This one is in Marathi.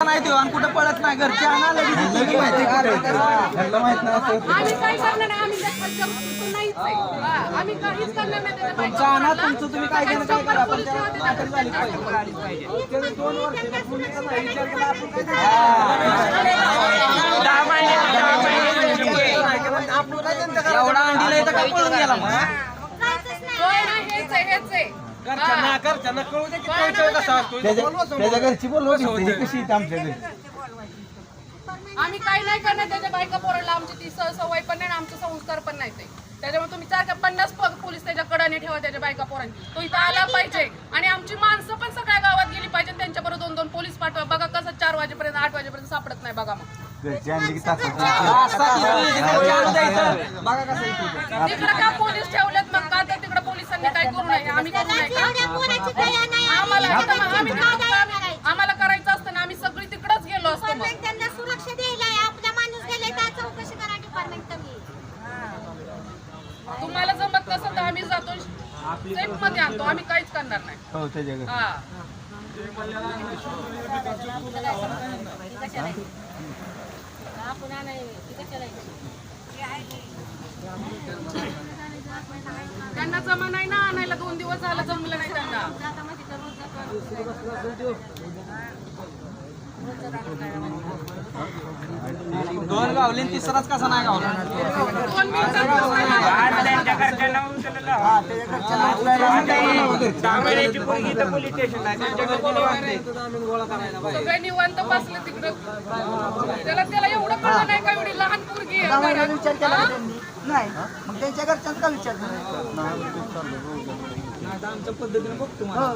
नाही देऊ आणि कुठं पळत नाही घरचे आणा लगेच. लगेच माहिती कुठे ह्यांना माहीत नाही असं आम्ही काय करणार नाही आम्ही लेखपालच्या वस्तू नाहीच आहे. हा, आम्ही काहीच करणार नाही त्याच्या बायका तुमचं आणा पोराला. तुमचं तुम्ही काय केलं काय करा पण पोलीस त्याला ठेवा अटक झाली पाहिजे त्याने दोन वर्ष पोलिसाचा विचार केला आपण काय करायचं? आपण काय त्यांचं करायचं? एवढा अंडीला इथं काय पळून गेला मग होय ना, हेच आहे हेच आहे. घरच्यांना घरच्यांना कळू दे की परिचय कसा असतो त्याच्या त्याच्या घरची बोलवा की ही कशी आमच्या घरी आम्ही काही नाही करणार त्याच्या बायका पोराला आमची ती स- सवय पण नाही आणि आमचे संस्कार पण नाही ते त्याच्यामुळे तुम्ही चार का पन्नास प- पोलीस त्याच्या कडाने ठेवा त्याच्या बायका पोरांनी तो इथं आला पाहिजे आणि आमची माणसं पण सगळ्या गावात गेली पाहिजे त्यांच्याबरोबर दोन दोन पोलीस पाठवा बघा कसं चार वाजेपर्यंत आठ वाजेपर्यंत सापडत नाही बघा मग घरची आणली की तासात बघा कसं इथे तिकडे का पोलीस ठेवलेत मग का तर तिकडे पोलिसांनी काय करू नये आम्ही करू नये का आम्हाला करायचं असतं ना आम्ही सगळी तिकडच गेलो असतो मग. त्यांना सुरक्षा द्यायला आपला माणूस गेले तर चौकशी करा डिपार्टमेंट कमी तुम्हाला जमत नसेल तर आम्ही जातो. सेफमध्ये आणतो आम्ही काहीच करणार नाही. हो त्याच्या हा. त्यांना जमा नाही ना. दोन दिवस झालं जमलं नाही त्यांना. दोन गावले तिसराच कसा नाही गावला? दोन मिनिटात सगळे निवांत बसले तिकडं. त्याला त्याला एवढं कळलं नाही का एवढी लहान आहे? नाही. मग त्यांच्या घरच्यांचा का विचार केला आमच्या पद्धतीने बघतो. मला